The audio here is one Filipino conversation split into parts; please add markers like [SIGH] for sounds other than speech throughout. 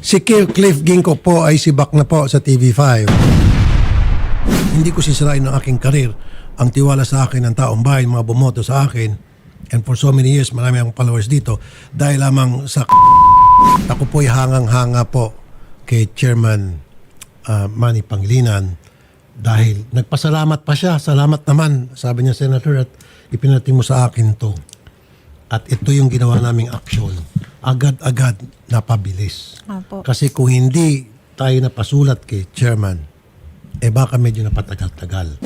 Si Cliff Ginko po ay sibak na po sa TV5. Hindi ko sisirain ang aking karir. Ang tiwala sa akin ng taong bayan, mga bumoto sa akin, and for so many years, marami akong followers dito, dahil lamang sa ako po'y hangang-hanga po kay Chairman ah, Manny Pangilinan dahil nagpasalamat pa siya. Salamat naman, sabi niya, Senator, at ipinating mo sa akin to. At ito yung ginawa naming aksyon. Agad-agad napabilis. Opo. Kasi kung hindi tayo napasulat kay chairman, eh baka medyo napatagal-tagal.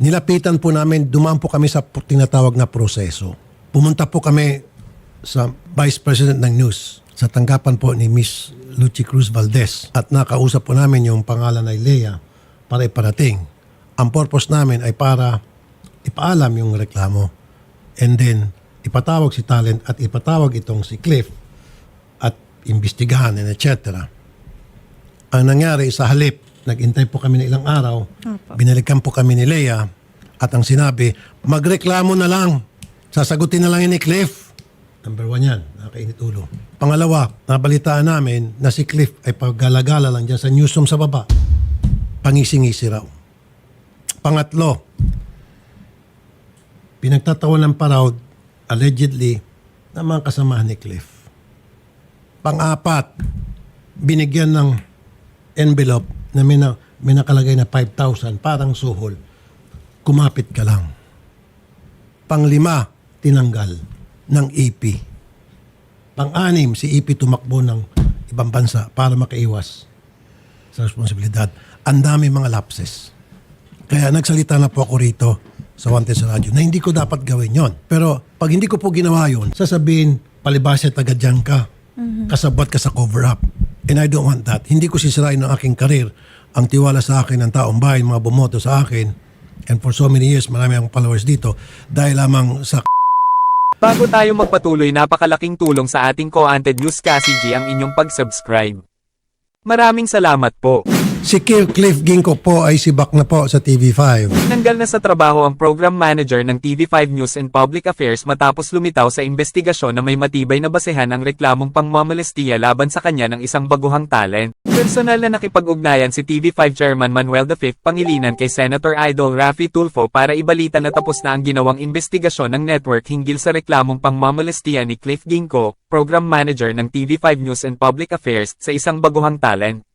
Nilapitan po namin, dumaan po kami sa tinatawag na proseso. Pumunta po kami sa Vice President ng News sa tanggapan po ni Miss Lucy Cruz Valdez at nakausap po namin yung pangalan ay Lea para iparating. Ang purpose namin ay para ipaalam yung reklamo and then ipatawag si Talent at ipatawag itong si Cliff at imbestigahan and etc. Ang nangyari sa halip, nagintay po kami ng ilang araw, binalikan po kami ni Lea at ang sinabi, magreklamo na lang. Sasagutin na lang yun ni Cliff. Number one yan, nakakainit ulo. Pangalawa, nabalitaan namin na si Cliff ay paggalagala lang dyan sa newsroom sa baba. Pangising-isi raw. Pangatlo, pinagtatawan ng paraw allegedly ng mga kasamahan ni Cliff. Pang-apat, binigyan ng envelope na may, na, may nakalagay na 5,000 parang suhol. Kumapit ka lang. Panglima, tinanggal ng EP. Pang-anim, si EP tumakbo ng ibang bansa para makaiwas sa responsibilidad. Ang dami mga lapses. Kaya nagsalita na po ako rito sa Wanted sa Radyo na hindi ko dapat gawin yon. Pero pag hindi ko po ginawa yon, sasabihin, palibasa taga dyan ka. Kasabot ka sa cover-up. And I don't want that. Hindi ko sisirain ang aking karir. Ang tiwala sa akin ng taong bayan, mga bumoto sa akin. And for so many years, marami akong followers dito. Dahil lamang sa Bago tayo magpatuloy napakalaking tulong sa ating Co-Anted News G ang inyong pag-subscribe. Maraming salamat po. Si Cliff Ginko po ay sibak na po sa TV5. Nanggal na sa trabaho ang Program Manager ng TV5 News and Public Affairs matapos lumitaw sa investigasyon na may matibay na basehan ang reklamong pangmamalestiya laban sa kanya ng isang baguhang talent. Personal na nakipag-ugnayan si TV5 Chairman Manuel V. Pangilinan kay Senator Idol Raffy Tulfo para ibalita na tapos na ang ginawang investigasyon ng network hinggil sa reklamong pangmamalestiya ni Cliff Ginko, Program Manager ng TV5 News and Public Affairs, sa isang baguhang talent.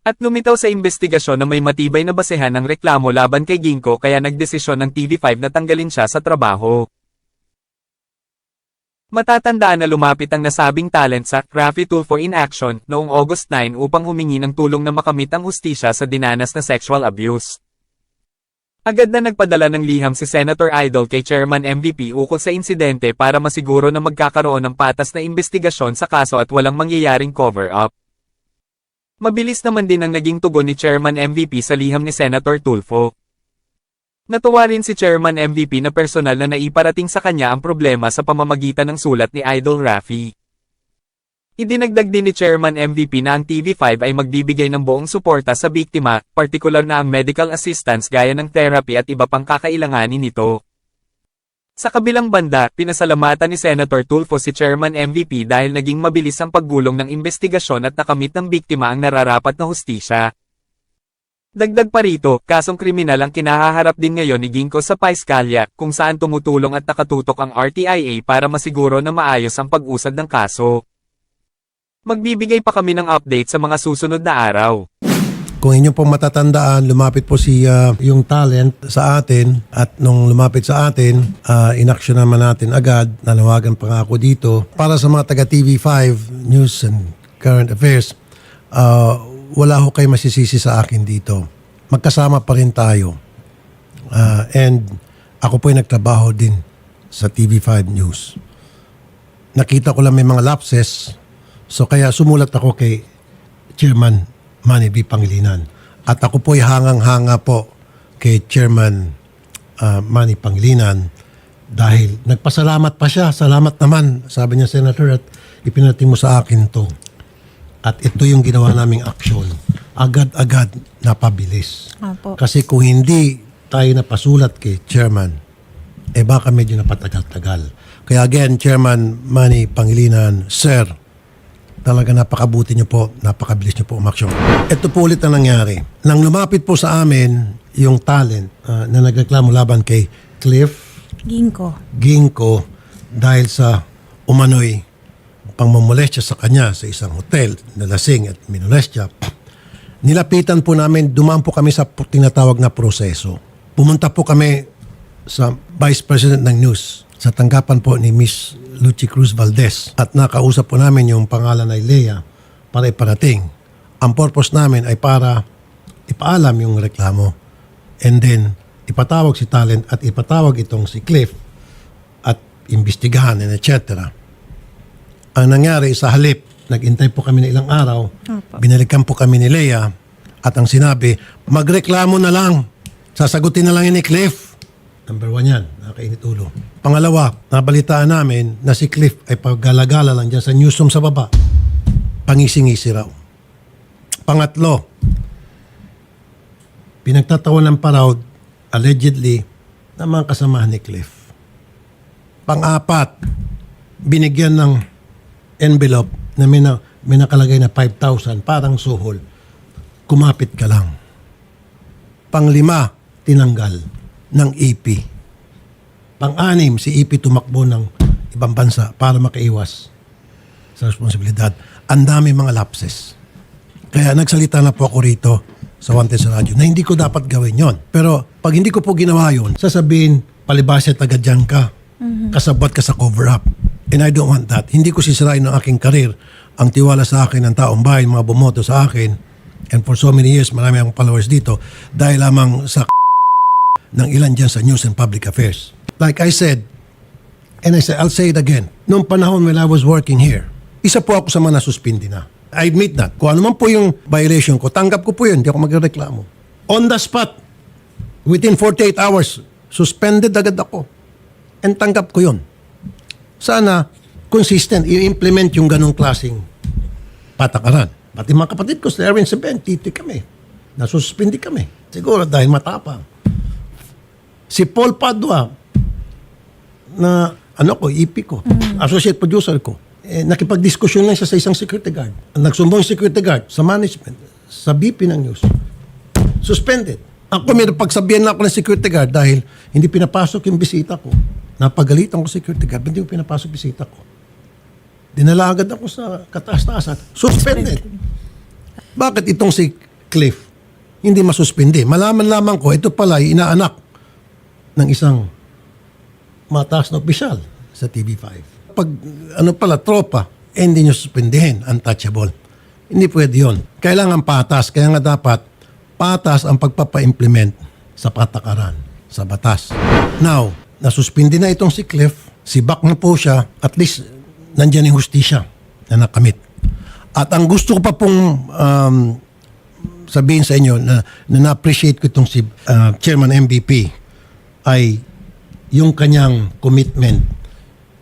At lumitaw sa investigasyon na may matibay na basehan ng reklamo laban kay Ginko kaya nagdesisyon ng TV5 na tanggalin siya sa trabaho. Matatandaan na lumapit ang nasabing talent sa Raffy Tulfo in Action noong August 9 upang humingi ng tulong na makamit ang hustisya sa dinanas na sexual abuse. Agad na nagpadala ng liham si Senator Idol kay Chairman MVP ukol sa insidente para masiguro na magkakaroon ng patas na investigasyon sa kaso at walang mangyayaring cover-up. Mabilis naman din ang naging tugon ni Chairman MVP sa liham ni Senator Tulfo. Natuwa rin si Chairman MVP na personal na naiparating sa kanya ang problema sa pamamagitan ng sulat ni Idol Raffy. Idinagdag din ni Chairman MVP na ang TV5 ay magbibigay ng buong suporta sa biktima, partikular na ang medical assistance gaya ng therapy at iba pang kakailanganin nito. Sa kabilang banda, pinasalamatan ni Senator Tulfo si Chairman MVP dahil naging mabilis ang paggulong ng investigasyon at nakamit ng biktima ang nararapat na hustisya. Dagdag pa rito, kasong kriminal ang kinahaharap din ngayon ni Ginko sa Paiskalya, kung saan tumutulong at nakatutok ang RTIA para masiguro na maayos ang pag-usad ng kaso. Magbibigay pa kami ng update sa mga susunod na araw. Kung inyo pong matatandaan, lumapit po si ah, yung talent sa atin at nung lumapit sa atin, uh, inaksyon naman natin agad, nanawagan pa nga ako dito. Para sa mga taga TV5 News and Current Affairs, ah, wala ho kayo masisisi sa akin dito. Magkasama pa rin tayo. Ah, and ako po ay nagtrabaho din sa TV5 News. Nakita ko lang may mga lapses, so kaya sumulat ako kay Chairman Manny V. Pangilinan. At ako po ay hangang-hanga po kay Chairman ah, Manny Pangilinan dahil nagpasalamat pa siya. Salamat naman, sabi niya Senator, at ipinating mo sa akin to. At ito yung ginawa naming aksyon. Agad-agad napabilis. Opo. Kasi kung hindi tayo napasulat kay Chairman, eh baka medyo napatagal-tagal. Kaya again, Chairman Manny Pangilinan, Sir, talaga napakabuti niyo po, napakabilis niyo po umaksyon. Ito po ulit ang nangyari. Nang lumapit po sa amin yung talent ah, na nagreklamo laban kay Cliff Ginko. Ginko dahil sa umano'y pangmamolestya sa kanya sa isang hotel na lasing at minolestya, nilapitan po namin, dumaan po kami sa pu- tinatawag na proseso. Pumunta po kami sa Vice President ng News sa tanggapan po ni Miss Lucy Cruz Valdez at nakausap po namin yung pangalan ay Lea para iparating. Ang purpose namin ay para ipaalam yung reklamo and then ipatawag si Talent at ipatawag itong si Cliff at imbestigahan and etc. Ang nangyari sa halip, nag-intay po kami ng ilang araw, Opo. binalikan po kami ni Lea at ang sinabi, magreklamo na lang. Sasagutin na lang yun ni Cliff. Number one yan, nakakainit ulo. Pangalawa, nabalitaan namin na si Cliff ay paggalagala lang dyan sa newsroom sa baba. Pangising-isi raw. Pangatlo, pinagtatawanan pa raw allegedly ng mga kasamahan ni Cliff. Pang-apat, binigyan ng envelope na may, na, may nakalagay na 5,000, parang suhol. Kumapit ka lang. Panglima, tinanggal ng EP. Pang-anim, si EP tumakbo ng ibang bansa para makaiwas sa responsibilidad. Ang dami mga lapses. Kaya nagsalita na po ako rito sa Wanted sa Radyo na hindi ko dapat gawin yon. Pero pag hindi ko po ginawa yon, sasabihin, palibasa tagad dyan ka. Kasabot ka sa cover-up. And I don't want that. Hindi ko sisirain ang aking karir. Ang tiwala sa akin ng taong bayan, mga bumoto sa akin. And for so many years, marami akong followers dito dahil lamang sa [LAUGHS] ng ilan dyan sa news and public affairs. Like I said, and I said, I'll say it again. Noong panahon when I was working here, isa po ako sa mga nasuspindi na. I admit that. Kung ano man po yung violation ko, tanggap ko po yun. Hindi ako magreklamo. On the spot, within 48 hours, suspended agad ako. And tanggap ko yun. Sana, consistent, i-implement yung ganong klaseng patakaran. Pati mga kapatid ko sa Erwin Seben, titi kami. Nasuspindi kami. Siguro dahil matapang. Si Paul Padua, na ano ko, EP ko, associate producer ko, eh, nakipag-diskusyon lang siya sa isang security guard. Nagsumbong yung security guard sa management, sa BP ng news. Suspended. Ako may pagsabihan na ako ng security guard dahil hindi pinapasok yung bisita ko. Napagalitan ko security guard, hindi ko pinapasok bisita ko. Dinala agad ako sa kataas-taasan. Suspended. Bakit itong si Cliff hindi masuspindi? Malaman lamang ko, ito pala ay inaanak ng isang mataas na opisyal sa TV5. Pag ano pala, tropa, eh, hindi nyo suspindihin, untouchable. Hindi pwede yun. Kailangan patas. Kaya nga dapat patas ang pagpapa-implement sa patakaran, sa batas. Now, nasuspindi na itong si Cliff, si Bak na po siya, at least nandyan yung hustisya na nakamit. At ang gusto ko pa pong um, sabihin sa inyo na na-appreciate ko itong si uh, Chairman MVP ay yung kanyang commitment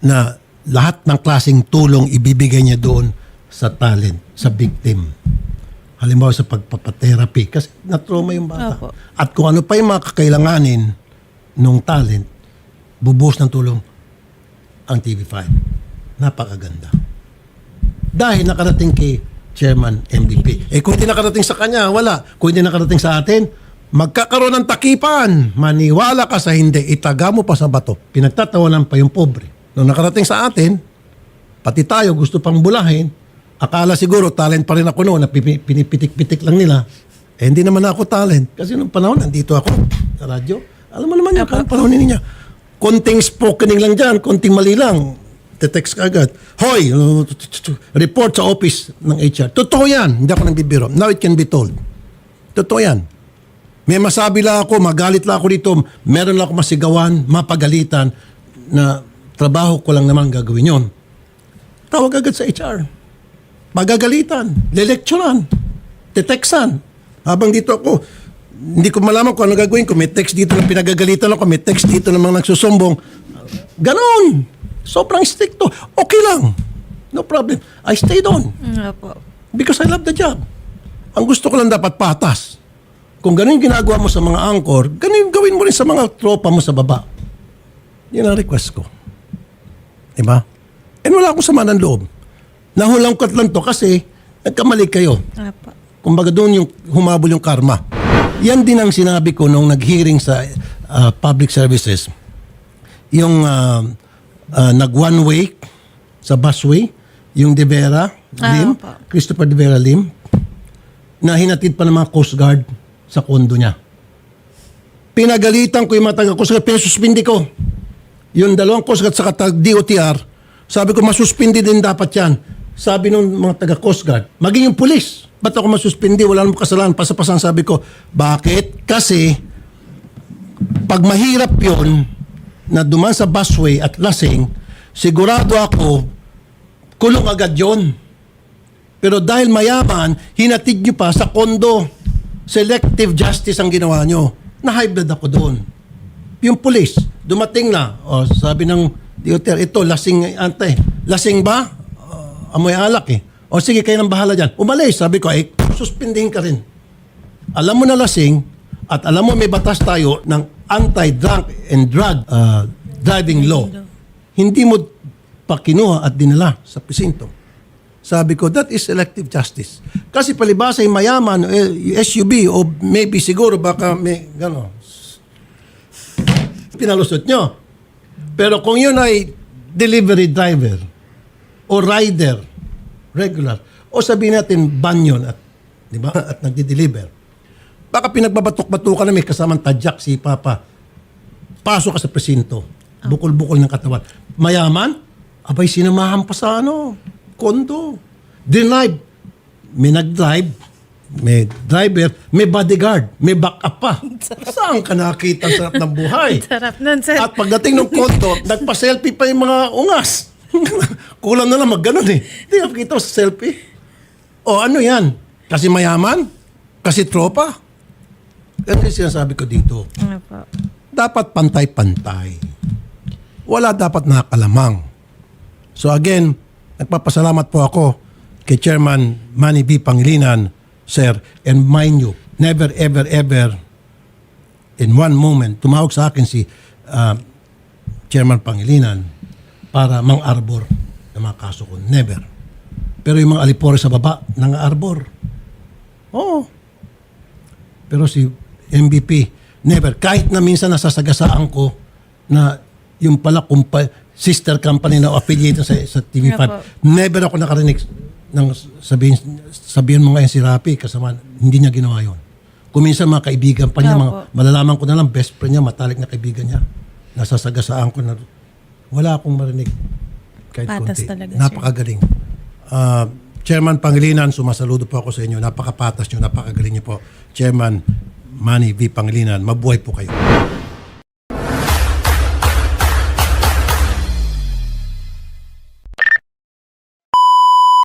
na lahat ng klaseng tulong ibibigay niya doon sa talent, sa victim. Halimbawa sa pagpapatherapy kasi na-trauma yung bata. Opo. At kung ano pa yung mga kakailanganin nung talent, bubuhos ng tulong ang TV5. Napakaganda. Dahil nakarating kay Chairman MVP. Eh kung hindi nakarating sa kanya, wala. Kung hindi nakarating sa atin, magkakaroon ng takipan. Maniwala ka sa hindi, itaga mo pa sa bato. Pinagtatawanan pa yung pobre. Nung nakarating sa atin, pati tayo gusto pang bulahin, akala siguro talent pa rin ako noon, na pinipitik-pitik lang nila. Eh hindi naman ako talent. Kasi nung panahon, nandito ako sa radyo. Alam mo naman yung panahon ninyo. Konting spokening lang dyan, konting mali lang. Te-text ka agad. Hoy, uh, report sa office ng HR. Totoo yan. Hindi ako nagbibiro. Now it can be told. Totoo yan. May masabi lang ako, magalit lang ako dito, meron lang ako masigawan, mapagalitan, na trabaho ko lang naman gagawin yon. Tawag agad sa HR. Pagagalitan, lelekturan, teteksan. Habang dito ako, hindi ko malaman kung ano gagawin ko. May text dito na pinagagalitan ako, may text dito namang nagsusumbong. Ganon. Sobrang stricto. Okay lang. No problem. I stayed on Nga po. because I love the job. Ang gusto ko lang dapat patas. Kung ganun yung ginagawa mo sa mga angkor, ganun gawin mo rin sa mga tropa mo sa baba. Yan ang request ko. Diba? And wala akong sama ng loob. Nahulangkat lang to kasi nagkamali kayo. Nga po. Kumbaga doon yung humabol yung karma. Yan din ang sinabi ko nung nag-hearing sa uh, public services. Yung uh, uh, nag-one way sa busway, yung De Vera Ah, Lim. Christopher De Vera Lim, na hinatid pa ng mga Coast Guard sa kondo niya. Pinagalitan ko yung mga taga Coast Guard, pinasuspindi ko. Yung dalawang Coast Guard sa DOTR, sabi ko masuspindi din dapat yan. Sabi nung mga taga Coast Guard, maging yung pulis. Ba't ako masuspindi? Wala namang kasalanan. Pasapasan sabi ko, bakit? Kasi pag mahirap yon na duman sa busway at lasing, sigurado ako, kulong agad yon. Pero dahil mayaman, hinatid nyo pa sa kondo. Selective justice ang ginawa nyo. Na-high blood ako doon. Yung police, dumating na. O, sabi ng DOTR, ito, lasing ante. Lasing ba? Uh, amoy alak eh. O sige, kayo nang bahala dyan. Umalis, sabi ko, eh, suspindihin ka rin. Alam mo na lasing at alam mo may batas tayo ng anti-drunk and drug uh, driving law. Hindi mo pa kinuha at dinala sa presinto. Sabi ko, that is selective justice. Kasi palibasa yung mayaman, eh, SUV, o maybe siguro baka may, gano, pinalusot nyo. Pero kung yun ay delivery driver o rider, regular, o sabihin natin banyon at, di ba, at nagdi-deliver, baka pinagbabatok-batukan na may kasamang tadyak si Papa. Pasok ka sa presinto. Bukol-bukol ng katawan. Mayaman, abay sinamahan pa sa ano, kondo. Denied. May nag-drive, may driver, may bodyguard, may backup pa. [LAUGHS] Saan ka nakita ang sarap ng buhay? Sarap nun, sir. At pagdating ng kondo, nagpa-selfie pa yung mga ungas. [LAUGHS] Kulang na lang mag ganun eh. Hindi ka kita sa selfie. O ano yan? Kasi mayaman? Kasi tropa? Kasi sinasabi ko dito, po. dapat pantay-pantay. Wala dapat nakakalamang. So again, nagpapasalamat po ako kay Chairman Manny B. Pangilinan, Sir, and mind you, never, ever, ever in one moment, tumawag sa akin si uh, Chairman Pangilinan para mang-arbor ng mga kaso ko. Never. Pero yung mga alipore sa baba, nang-arbor. Oo. Pero si MVP, never. Kahit na minsan nasasagasaan ko na yung pala kumpa, sister company na affiliated sa, sa TV5, Nga po. never ako nakarinig ng sabihin, sabihin mo ngayon si Rapi, kasama, hindi niya ginawa yun. Kung minsan mga kaibigan pa niya, mga, po. malalaman ko na lang, best friend niya, matalik na kaibigan niya, nasasagasaan ko na, wala akong marinig. Kahit Patas konti. talaga, sir. Napakagaling. Ah, Chairman Pangilinan, sumasaludo po ako sa inyo. Napakapatas nyo, napakagaling niyo po. Chairman Manny V. Pangilinan, mabuhay po kayo.